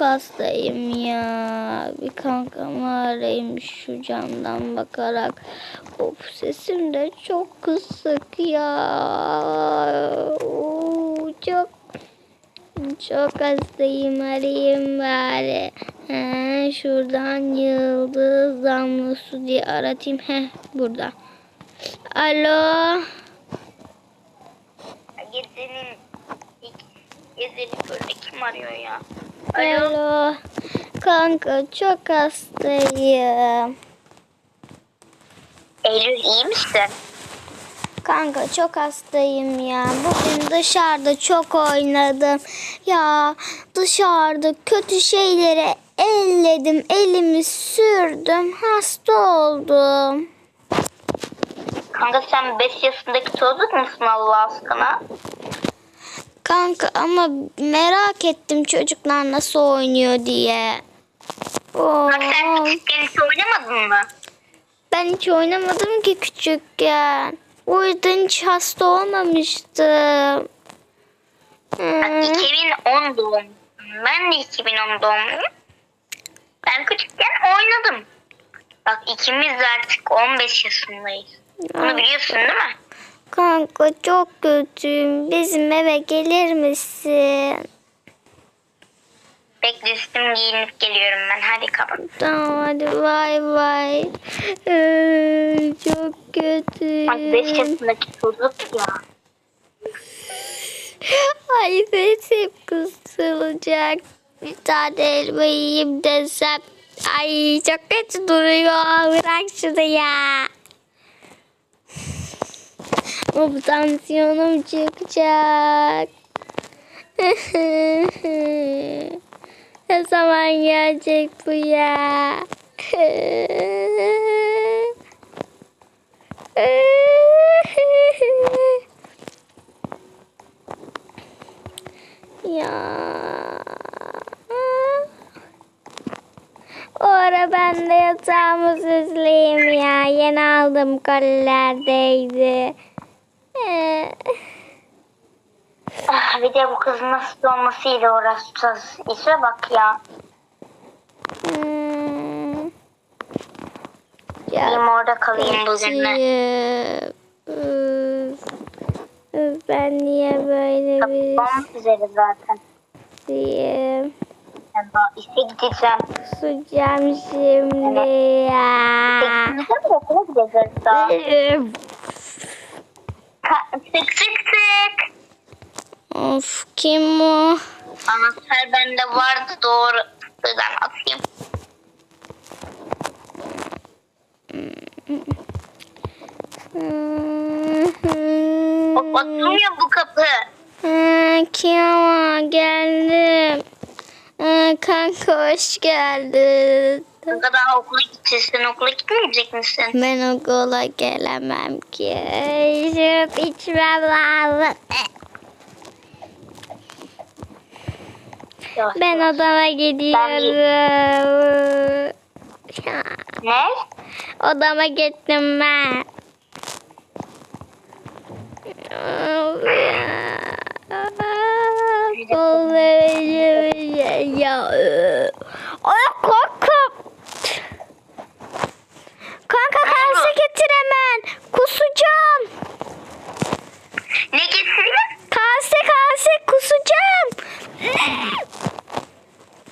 çok hastayım ya. Bir kankamı arayayım şu camdan bakarak. Of sesim de çok kısık ya. Oo, çok çok hastayım arayayım bari. He, şuradan yıldız damla su diye aratayım. Heh burada. Alo. Gecenin ilk gecenin böyle kim arıyor ya? Alo. Kanka çok hastayım. Eylül iyi misin? Kanka çok hastayım ya. Bugün dışarıda çok oynadım. Ya dışarıda kötü şeylere elledim. Elimi sürdüm. Hasta oldum. Kanka sen 5 yaşındaki çocuk musun Allah aşkına? Kanka ama merak ettim çocuklar nasıl oynuyor diye. Oo, Bak sen küçükken hiç oynamadın mı? ben hiç oynamadım ki küçükken. O yüzden hiç hasta olmamıştım. Bak Hmm. 2010 doğumlusun. Ben de 2010 doğumluyum. Ben küçükken oynadım. Bak ikimiz de artık 15 yaşındayız. Bunu biliyorsun değil mi? Kanka çok kötüyüm. Bizim eve gelir misin? Bekle üstüm giyinip geliyorum ben. Hadi kapat. Tamam hadi bay bay. Ee, çok Bak 5 kötüyüm. yaşındaki çocuk ya. Ay sesim kısılacak. Bir tane elma yiyeyim desem. Ay çok kötü duruyor. Bırak şunu ya. Bu tansiyonum çıkacak. ne zaman gelecek bu ya? ya. O ben de yatağımı süsleyeyim ya. Yeni aldım kolilerdeydi. Ah, bir de bu kızın nasıl olmasıyla uğraşacağız. İşe bak ya. hmm. Gideyim orada kalayım bugün de. Kötüyüm. Üf. Üf, Ben niye böyle bir Olmak üzere zaten. şeyim? Ben daha işe gideceğim. Kusacağım şimdi ya. Gideceğim de okula gideceğiz daha. Tık tık tık. Of kim o? Anahtar bende vardı doğru. Buradan atayım. Bak açılmıyor bu kapı. Ha, kim o? Geldim. Ha, kanka hoş geldin. Kanka daha okula gideceğiz. Sen okula gitmeyecek misin? Ben okula gelemem ki. Şurup içmem lazım. Yok, Ben yok. odama gidiyorum. Ya, Ne? Odama gittim ben. Of ya. Kollarım ya. Ay korkum. Kanka kalsı getir hemen. Kusacağım. Ne getireyim? Kase kase kusacağım.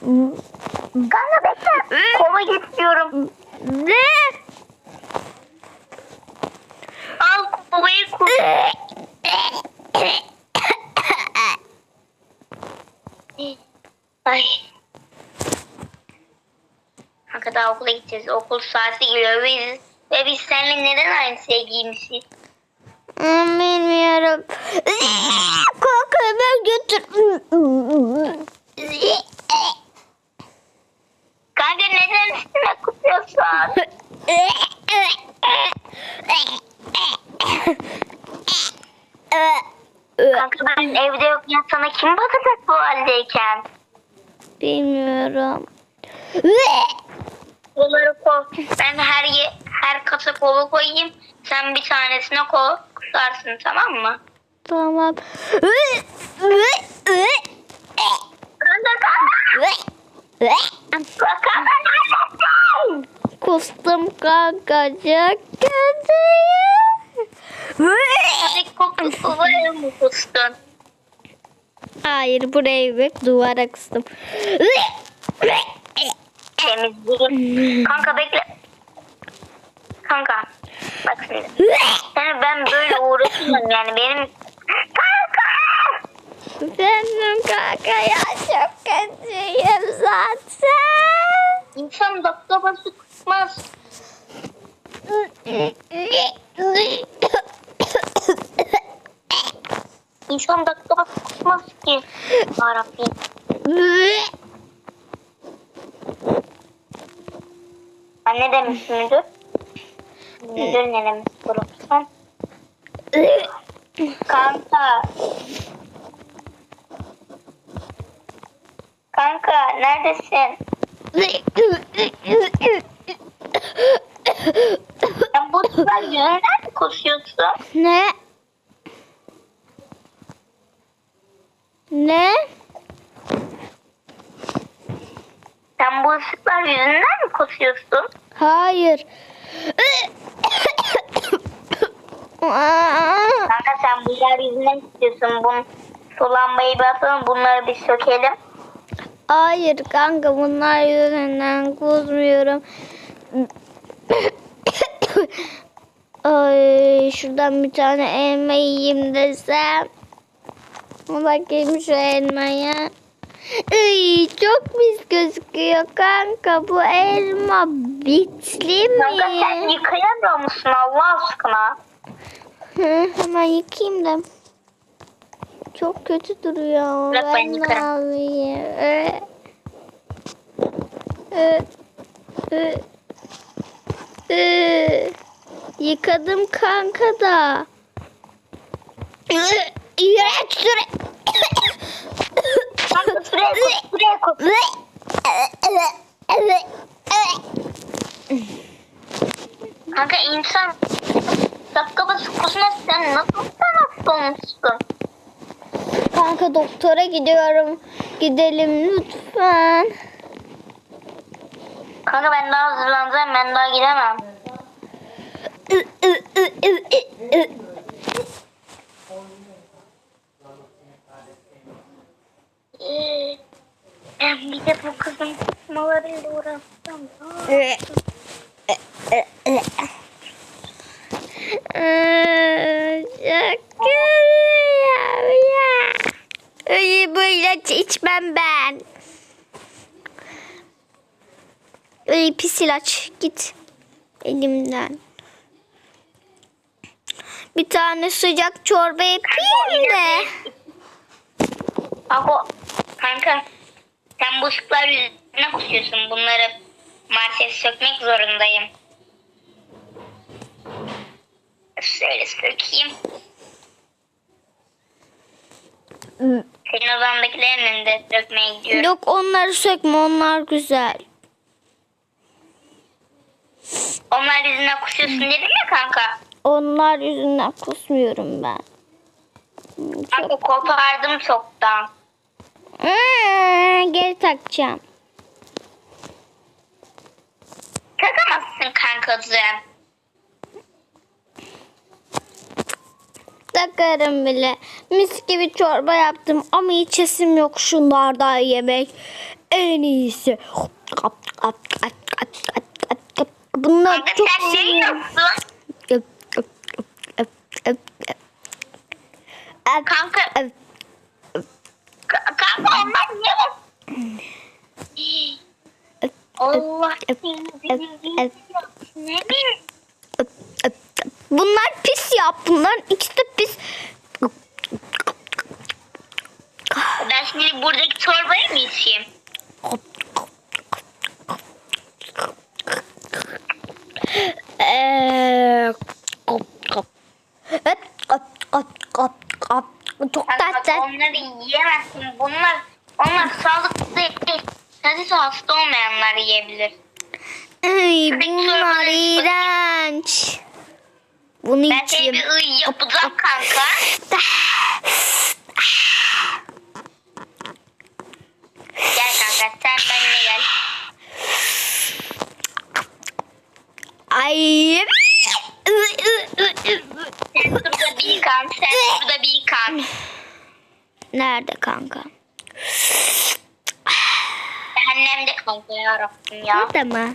Kanka bekle. Kova getiriyorum. Ne? Al kovayı kur. Ay. Kanka daha okula gideceğiz. Okul saati geliyor. Ve biz, ve biz seninle neden aynı şey giymişiz? Bilmiyorum. Kanka hemen götür. sana kim bakacak bu haldeyken? Bilmiyorum. Bunları koy. Ben her ye, her kata kolu koyayım. Sen bir tanesine kol kusarsın tamam mı? Tamam. Kustum kankacık kendimi. Hadi kokulu kuvayı mı kustun? Hayır buraya bak duvara kıstım. Temizleyeyim. Kanka bekle. Kanka. Bak şimdi. Yani ben böyle uğraşıyorum yani benim. Kanka. Benim kanka ya çok kötüyüm zaten. İnsan dakika başı kısmaz. İnsan dakika başı kısmaz ki. Yarabbim. Ben ne demiş müdür? Müdür ne demiş gruptan? Kanka. Kanka neredesin? Sen bu sefer mi koşuyorsun? ne? Ne? Sen bu ışıklar yüzünden mi koşuyorsun? Hayır. Kanka sen bu yer yüzünden istiyorsun. Bunu, bir atalım bunları bir sökelim. Hayır kanka bunlar yüzünden kusmuyorum. Ay şuradan bir tane elma yiyeyim desem. Bakayım şu elmaya. Ay, çok pis gözüküyor kanka bu elma bitli Kanka sen mi? yıkayamıyor musun Allah aşkına? Hı, hemen yıkayayım da. Çok kötü duruyor. Bırak ben yıkarım. Ee, ee, ee, ee. Yıkadım kanka da. İğrenç süre. Şuraya koy, şuraya koy. Kanka insan dakika başı kusmaz sen nasıl sen hasta olmuşsun? Kanka doktora gidiyorum. Gidelim lütfen. Kanka ben daha hazırlanacağım ben daha gidemem. Ee, Ben bir de bu kızın kusmalarıyla uğraşacağım. Ee, Çok kötüyüm ya. Ay, bu ilacı içmem ben. Ay, pis ilaç git elimden. Bir tane sıcak çorba yapayım da. Kanka, kanka sen bu ışıklar yüzüne kusuyorsun. Bunları maalesef sökmek zorundayım. Şöyle sökeyim. Senin odandakilerini de sökmeye gidiyorum. Yok onları sökme onlar güzel. Onlar yüzüne kusuyorsun dedim ya kanka. Onlar yüzünden kusmuyorum ben. Kanka kopardım çoktan. Ee, geri takacağım. Takamazsın kankacığım. Takarım bile. Mis gibi çorba yaptım ama içesim yok şunlardan yemek. En iyisi. Bunlar Kanka çok sen ne seviyorum. yiyorsun? Kanka, kanka onlar ne Allah seni. Bunlar pis ya. Bunların ikisi de pis. Ben şimdi buradaki çorbayı mı içeyim? ürünleri yiyemezsin. Bunlar onlar sağlıklı değil. Sadece hasta olmayanlar yiyebilir. Ay bunlar iğrenç. Bunu ben içeyim. Ben bir ıy yapacağım kanka. gel kanka sen benimle gel. Ay. sen burada bir yıkan. Sen burada bir yıkan. Nerede kanka? Cehennemde kanka ya Rabbim ya. Burada mı?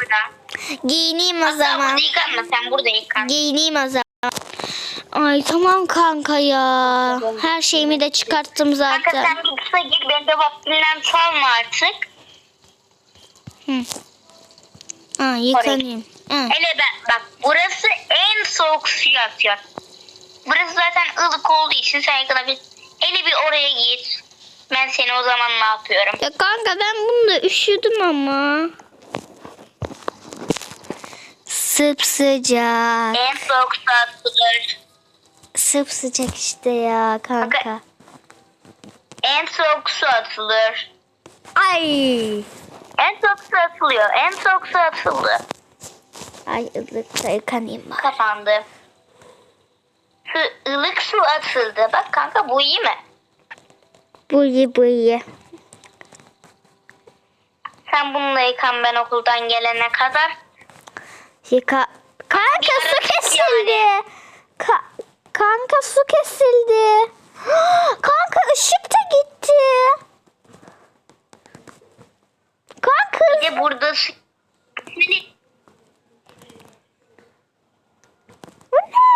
Burada. Giyineyim o Hatta zaman. burada yıkanma sen burada yıkan. Giyineyim o zaman. Ay tamam kanka ya. Her şeyimi de çıkarttım Kanka zaten. sen bir kısa gir ben de vaktinden çalma artık. Hı. Ha, yıkanayım. Hı. Hele ben bak burası en soğuk suyu atıyor. Burası zaten ılık olduğu için sen yıkanabilirsin. Hele bir oraya git. Ben seni o zaman ne yapıyorum? Ya kanka ben bunu da üşüdüm ama. Sıcak. En soğuk su atılır. sıcak işte ya kanka. En soğuk su atılır. Ay. En soğuk su atılıyor. En soğuk su atıldı. Ay ılıkta yıkanayım bak. Kapandı. Su, ılık su atıldı. Bak kanka bu iyi mi? Bu iyi bu iyi. Sen bununla yıkan ben okuldan gelene kadar. Yıka. Kanka Bir su kesildi. Ka- kanka su kesildi. kanka ışık da gitti. Kanka. Bir de burada su... Bu ne?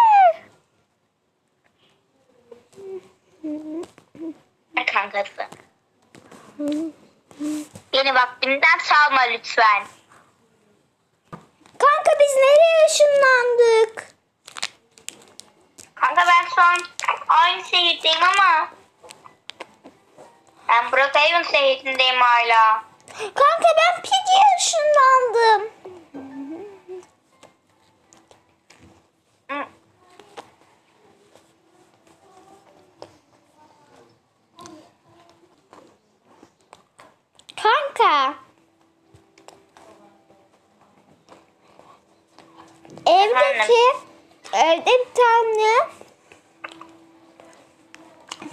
Ne kankası? Beni çalma lütfen. Kanka biz nereye ışınlandık? Kanka ben an aynı şehirdeyim ama ben Brookhaven şehrindeyim hala. Kanka ben Piggy'ye ışınlandım. Kanka. Evdeki evde bir tane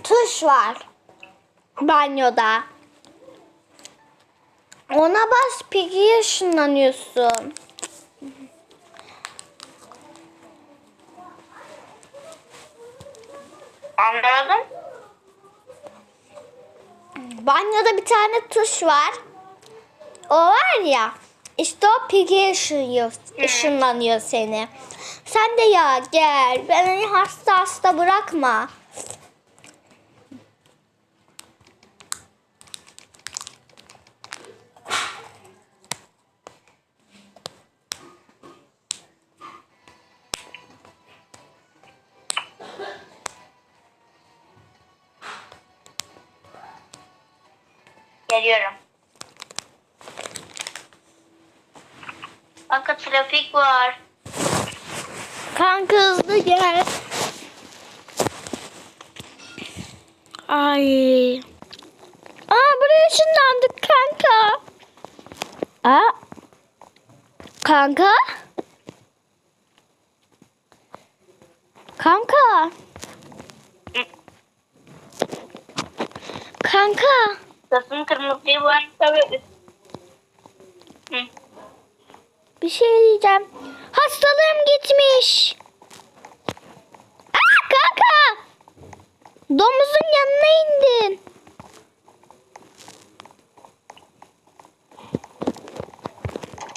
tuş var. Banyoda. Ona bas Piggy'ye ışınlanıyorsun. Anladım. Banyoda bir tane tuş var. O var ya. İşte o Piggy'ye ışınlıyor, ışınlanıyor seni. Sen de ya gel. Beni hasta hasta bırakma. Geliyorum. Kanka trafik var. Kanka hızlı gel. Ay. Aa buraya ışınlandık kanka. Aa. Kanka. Kanka. Kanka. Sasın kırmızıyı var tabii. Hı. Bir şey diyeceğim. Hastalığım gitmiş. Aa kanka. Domuzun yanına indin.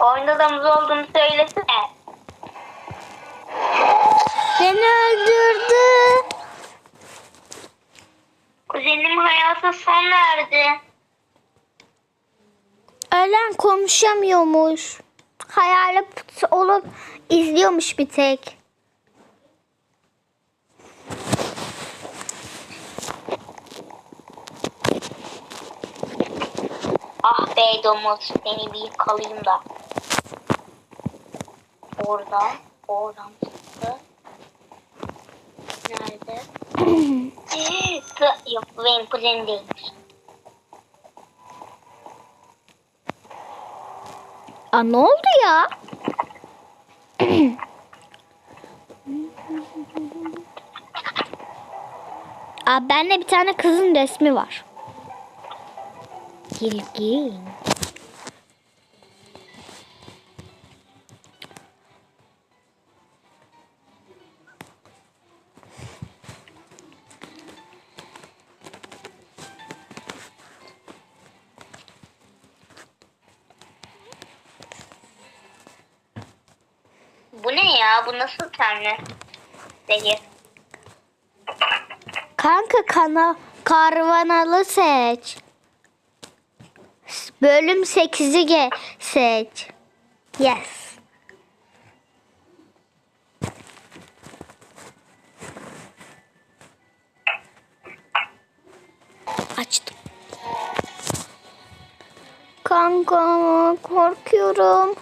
Oyunda damız olduğunu söylesene. Beni öldürdü. Kuzenim hayata son verdi. Ölen konuşamıyormuş. Hayalet olup izliyormuş bir tek. Ah be domuz seni bir yıkalayayım da. Orada. Oradan çıktı. Nerede? Yok benim kuzenim değilmiş. Aa ne oldu ya? Aa bende bir tane kızın resmi var. İlginç. Ya? Bu nasıl tenli? Zehir. Kanka kana karvanalı seç. Bölüm 8'i ge seç. Yes. Açtım. Kanka korkuyorum.